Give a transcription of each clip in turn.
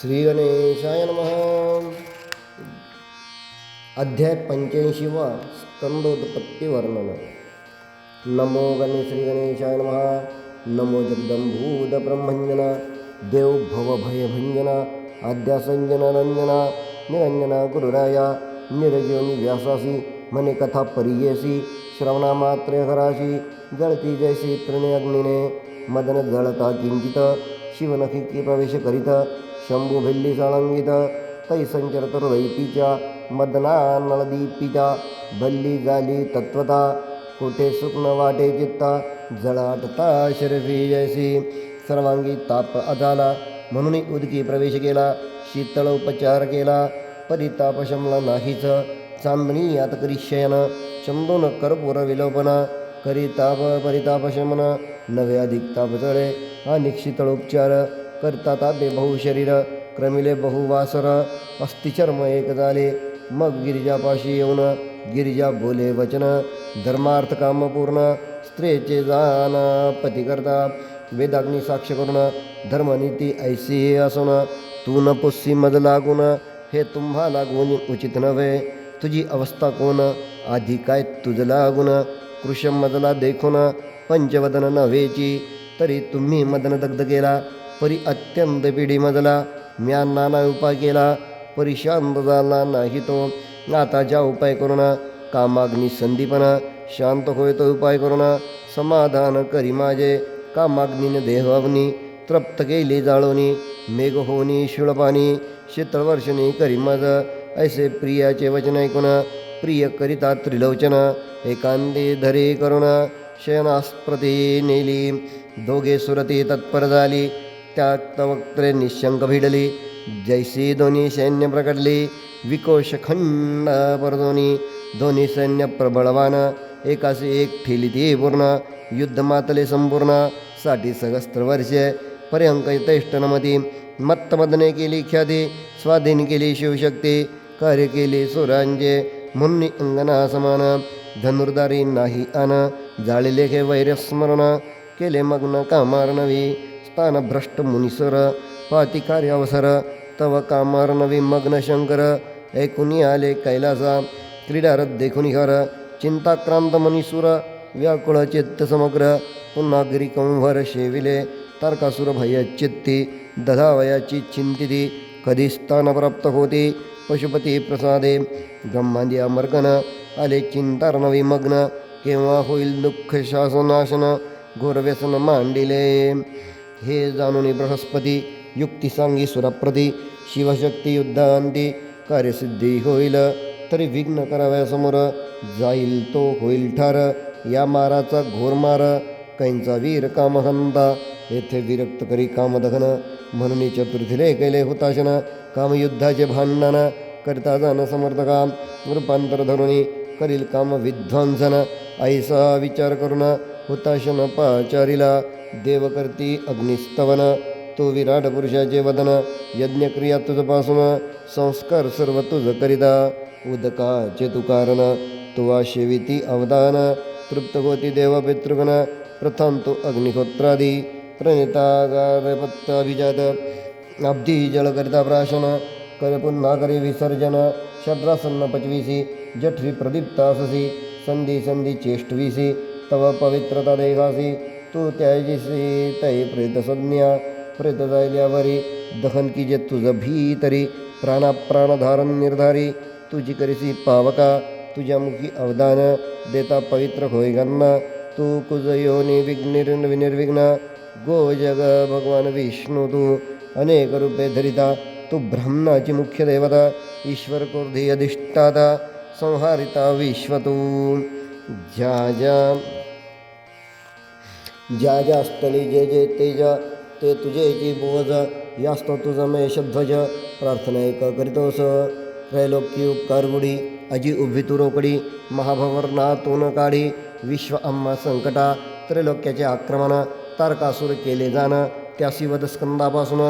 श्री गणेशाय नमः. अध्याय पंच्याऐंशी वा स्कंदोत्पत्ती वर्णन नमो गणे श्री गणेशाय नमः. नमो जगदंभूत ब्रह्मंजना देव भव भयभंजना आद्यासंजना रंजना निरंजना गुरुराया. निरजीवनी व्यासासी. मने कथा परियेसी. श्रवणामात्रे हराशी जळती जैसी तृणे अग्निने. मदन जळता किंचित शिवनखी प्रवेश करीत. शंभू भिल्ली तै संचरत हृदयतीच्या मदना भल्ली झाली तत्वता कुठे सुक्न वाटे चित्ता जळाटता शरफी जैसी सर्वांगी ताप अजाला म्हणून उदकी प्रवेश केला शीतळ उपचार केला परिताप शमला नाहीच चांदणी यात करी शयन चंदोन कर्पूर विलोपन करी ताप परिताप शमन नवे अधिक ताप चळे हा निक्षितळ उपचार करता तापे बहु शरीर क्रमिले बहुवासर अस्थिचर्म एक झाले मग गिरिजापाशी येऊन गिरिजा बोले वचन धर्मार्थ काम पूर्ण स्त्रीचे जाण पती करता। वेदाग्नी साक्ष करून धर्मनीती ऐसी असून तू न पुस्सी मज लागून हे तुम्हा लागून उचित नव्हे। तुझी अवस्था कोण? आधी काय तुझ लागून? कृष मजला देखून पंचवदन नव्हेची तरी तुम्ही मदन दग्ध केला। परी अत्यंत पिढी मजला म्या नाना उपाय केला. परी शांत झाला नाही तो. आता ज्या उपाय करून कामाग्नी संदीपन शांत होय तो उपाय करून समाधान करी माझे. कामाग्नीने देह तृप्त केली जाळवणी मेघ होनी शिळपानी शीतळवर्षणी करी मज ऐसे प्रियाचे वचन ऐकून प्रिय करिता त्रिलोचन. एकांती धरे करुण शयनास्प्रती नेली. दोघे सुरती तत्पर झाली. त्या वक्त्रे निशंक भिडली जैसी दोन्ही सैन्य प्रकटली। विकोश खंड परदोनी दोन्ही सैन्य प्रबळवान एकाशी एक ठेली ती पूर्ण युद्ध मातले संपूर्ण। साठी सहस्त्र वर्षे पर्यंक तैष्टनमती मत्तमदने केली ख्याती। स्वाधीन केली शिवशक्ती। कार्य केले सुरांजे मुन्नी अंगना समान। धनुर्धारी नाही आन। जाळी लेखे वैरस्मरण केले मग्न कामार नवी। स्थानभ्रष्ट मुनिसर मुनीसर पाती कार्य तव कामार नवी शंकर ऐकुनी आले कैलासा क्रीडारथ देखुनी हर चिंताक्रांत मनीसुर व्याकुळ चित्त समग्र पुन्हा गिरिकंवर शेविले तारकासुर भय चित्ती दधावयाची चिंतिती कधी स्थान प्राप्त होती पशुपती प्रसादे ब्रह्मादी अमर्गन आले चिंतार्णवी मग्न केव्हा होईल दुःख शासनाशन घोरव्यसन मांडिले. हे जाणून बृहस्पती युक्ती सांगी सुरप्रती. शिवशक्ती युद्धांती कार्यसिद्धी होईल. तरी विघ्न कराव्यासमोर जाईल तो होईल ठार. या माराचा घोर मार कैंचा वीर कामहंता येथे विरक्त करी कामदहन. म्हणून चतुर्थीले कैले हुताशन. कामयुद्धाचे भांडण. करता जाण समर्थका. रूपांतर धरुणी करील काम विध्वंसन. ऐसा विचार करून हुताशन पाचारिला. देवकर्ती अग्निस्तवन तो विराट पुरुषाचे वदन यज्ञक्रिया तुझपासून संस्कार सर्व तुझ करिता. उदकाचे तू कारण तुवा शेविती अवदान. तृप्त होती देव पितृगण प्रथम तो अग्निहोत्रादी. प्रणितागारपत्ताभिजात अब्धी जलकरिता प्राशन. कर पुन्हा करी विसर्जन. षड्रासन्न पचवीसी जठरी प्रदीप्ताससी संधी संधी चेष्टवीसी तव पवित्रता देहासी तू त्याजीसी तै प्रेत संज्ञा प्रेत जायल्यावरी दहन की जे तुझ भीतरी प्राणा प्राणधारण निर्धारी तुझी करीसी पावका तुझ्या मुखी अवदान देता पवित्र होय गन्ना तू कुज योनी विघ्निर विनिर्विघ्न गो जग भगवान विष्णू तू अनेक रूपे धरिता तू ब्रह्माची मुख्य देवता ईश्वर कोर्धी अधिष्ठाता संहारिता विश्व तू ज्या ज्या ज्या ज्या स्थळी जे जे तेज ते तुझे जी बोज यास्तो तुझं ध्वज प्रार्थना एक करीतोस. त्रैलोक्य उपकार गुढी अजी उभी तू रोकडी महाभवरनातून काढी विश्व अम्मा संकटा त्रैलोक्याचे आक्रमण तारकासूर केले जाणं त्यासी वधस्कंदापासून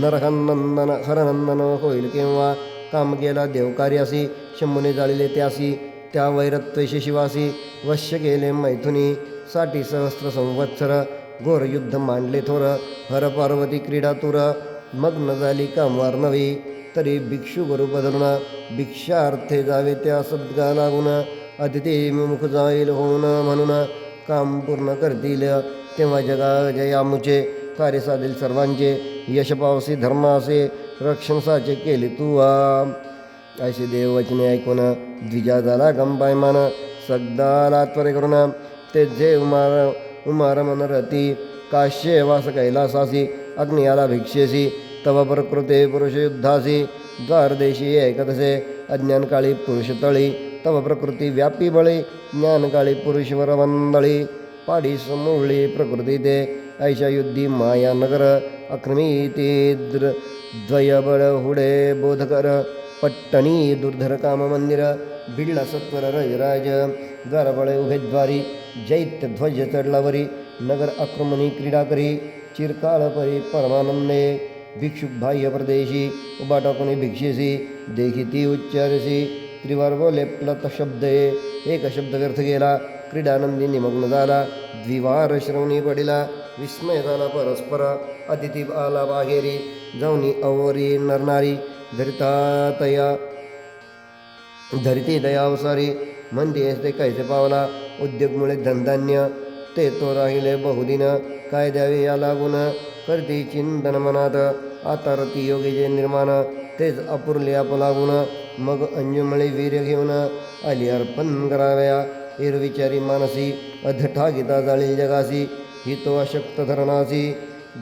नरहनंदन हरनंदन होईल किंवा काम गेला देवकार्यासी शंभुने जाळले त्यासी त्या वैरत्वेशी शिवासी वश्य गेले मैथुनी साठी सहस्र संवत्सर घोर युद्ध मांडले थोर हर पार्वती क्रीडा तुर मग्न झाली कामवार नव्हे तरी भिक्षू गुरु बदलून भिक्षार्थे जावे त्या सद्गा लागून अतिथी मुख जाईल होऊन म्हणून काम पूर्ण करतील. तेव्हा जगा जयामुचे कार्य साधील सर्वांचे यश पावसी धर्मासे रक्षण साचे केले तू आ असे देववचने ऐकून द्विजा झाला गंपायमान सगदाला त्वरे करून ते जे उमार उमार मनरती काश्ये वास कैलासासी अग्नियाला भिक्षेसी तव प्रकृते पुरुष युद्धासी द्वारदेशी ऐकतसे अज्ञानकाळी पुरुष तळी तव प्रकृती व्यापी बळी ज्ञानकाळी पुरुषवर पाडी समूळी प्रकृती ते ऐशा युद्धी माया नगर अक्रमीती द्र द्वयबळ हुडे बोधकर पट्टणी दुर्धर काम मंदिर भिडला रजराज द्वारबळे उभेद्वारी जैत्य ध्वज चढलावरी नगर आक्रमणी क्रीडा करी चिरकाळ परमानंदे भिक्षुक बाह्य प्रदेशी उभा टाकून भिक्षेसी देखी उच्चारसी त्रिवार बोले प्लत शब्द एक शब्द व्यर्थ गेला क्रीडानंदी निमग्न झाला द्विवार श्रवणी पडिला विस्मय झाला परस्पर अतिथी आला बाहेरी जाऊनी अवरी नरनारी धरिता तया धरिती दयावसारी म्हणते ते कैसे पावला उद्योगमुळे धनधान्य ते तो राहिले बहुदिन काय द्यावे या लागून करते चिंतन मनात आता रती योगीचे निर्माण तेच अपुरले आप लागून मग अंजुमळी वीर्य घेऊन आली अर्पण कराव्या एरविचारी मानसी अधठा गीता जाळी जगासी ही तो अशक्त धरणासी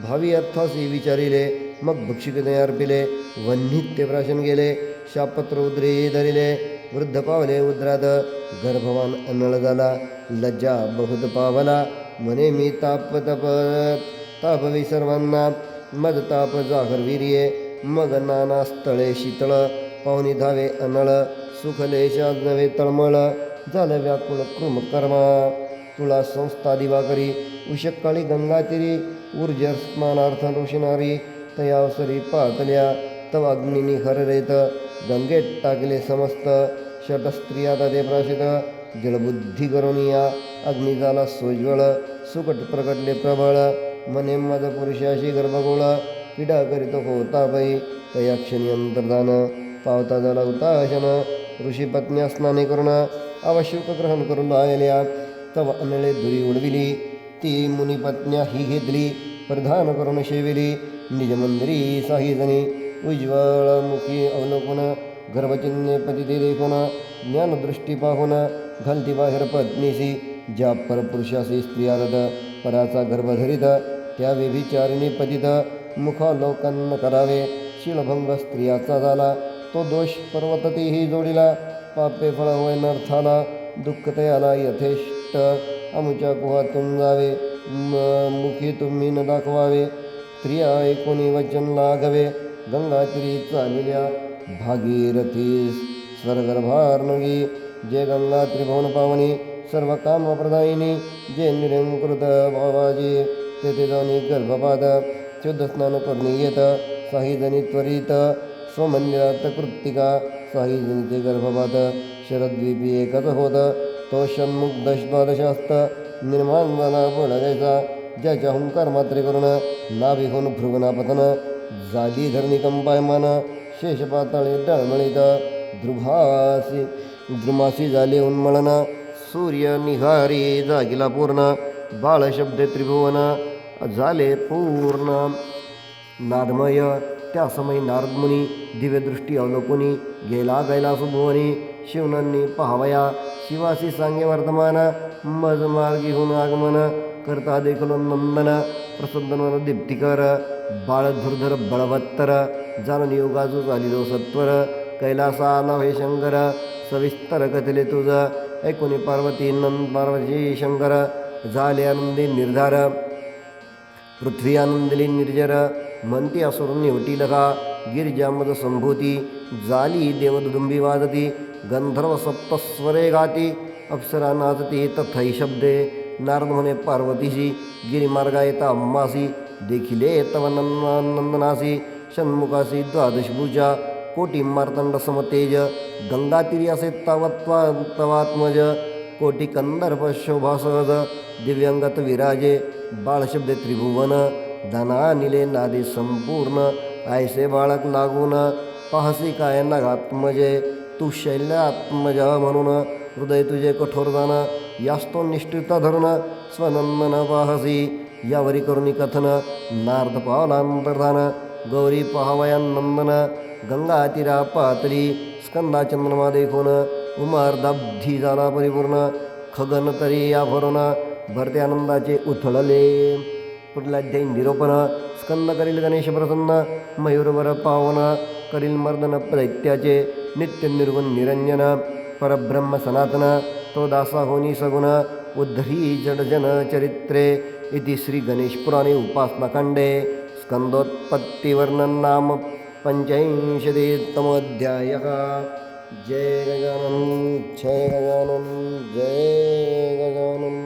भावी अर्थासी विचारिले मग भक्षिकने अर्पिले वन्नित्य प्राशन गेले शापत्र उद्रेही धरिले वृद्ध पावले उद्रात गर्भवान अनळ झाला लज्जा बहुत पावला म्हणे मी ताप तप तापवी सर्वांना मद ताप जागर वीर्ये मग नाना स्थळे शीतळ पाहुणी धावे अनळ सुखलेशात नवे तळमळ झालं व्याकुळ कृम कर्मा तुळा संस्था दिवाकरी उशक्काळी गंगातिरी ऊर्जस्मानार्थ ऋषिनारी तयावसरी पातल्या तव अग्निनी हररेत गंगेत टाकले समस्त षटस्त्रिया ते प्राशित जलबुद्धी करुनिया अग्नी झाला सोज्वळ सुकट प्रकटले प्रबळ मने मद पुरुषाशी गर्भगोळ पिडा करीत होता पै तया क्षणी अंतर्धान पावता झाला उताशन ऋषी पत्न्या स्नाने करून आवश्यक ग्रहण करून राहिल्या तव अनळे धुरी उडविली ती मुनिपत्न्या ही घेतली प्रधान करून शेविली निज मंदिरी साहीजनी उज्ज्वलमुखी अवलोकन गर्भचिन्हे पतिते देखून ज्ञानदृष्टी पाहून घालती बाहेर पत्नीशी ज्या परपुरुषाशी स्त्रियारद पराचा गर्भ धरित त्या व्यभिचारिणी पतित मुखालोकन करावे शिलभंग स्त्रियाचा झाला तो दोष पर्वततीही जोडिला पापे फळ होय नर्थाला दुःख तयाला यथेष्ट अमुच्या गुहातून जावे मुखी तुम्ही न दाखवावे स्त्रिया ऐकून वचन लागवे गंगात्री चालल्या भागीरथी स्वर्गर्भार्णवी जे गंगा त्रिभुवन पावनी सर्व कामप्रदायिनी जे निरंकृत भावाजी तेथे जाणी गर्भपात शुद्ध स्नान करून येत साहिजनी त्वरित स्वमंदिरात कृत्तिका साही ते गर्भपात शरद्वीपी एकच होत तो षण्मुख दश निर्माण झाला बळगायचा ज्याच्या हुंकार मात्रे करून नाभिहून भृगुनापतन जाली धरणी कंपायमान शेष पाताळे डळमळीत द्रुभासी. द्रुमासी झाले उन्मळन सूर्य निहारी जागिला पूर्ण. बाळशब्द त्रिभुवन झाले पूर्ण. नादमय त्या समय नारदमुनी दिव्यदृष्टी अवलोकुनी गेला गैला सुभुवनी शिवनांनी पाहावया. शिवासी सांगे वर्तमान मज मार्गीहून आगमन करता देखलो नंदन प्रसन्न दीप्तिकर. बाळधुरधर बळवत्तर जाणून योगाजू झालिलो सत्वर. कैलासा नव्हे शंकर सविस्तर कथले तुझ. ऐकुनी पार्वती नंद पार्वती शंकर झाले आनंदी निर्धार. पृथ्वी आनंदली निर्जर म्हणती असुर होती लगा. गिरिजामद संभूती जाली देवदुदुंबी वाजती. गंधर्व सप्तस्वरे गाती अप्सरा नाचती तथै शब्दे. नारद म्हणे पार्वतीशी गिरिमार्गा येता अम्मासी. देखिले तव नंदनासी षण्मुखासी द्वादशभुजा कोटी मार्तंड समतेज गंगातिरी असे तवत्वा तवात्मज कोटी कंदर्प शोभा दिव्यांगत विराजे बाळशब्द त्रिभुवन धना निले नादे संपूर्ण आयसे बाळक लागून पाहसी काय नगात्मजे तू शैल्यात्मजा म्हणून हृदय तुझे कठोर जाण यास्तो निष्ठिता धरून स्वनंदन पाहसी यावरी करुणी कथन नार्द पावलांतर्धान गौरी पहावयानंदन गंगा तिरा पातरी स्कंदा चंद्रमा देखून उमार्दाब्धी झाला परिपूर्ण खगन तरी या भरते आनंदाचे उथळले. पुढला निरोपण स्कंद करील गणेश प्रसन्न मयूरवर पावन करील मर्दन प्रैत्याचे नित्य निर्गुण निरंजन परब्रह्म सनातन तो दासा होनी सगुण उद्धरी जडजन चरित्रे इति श्री गणेशपुराणे उपासनाकाण्डे स्कंदोत्पत्तिवर्णन नाम पञ्चविंशतितमोऽध्यायः। जय गजानन जय गजानन जय गजानन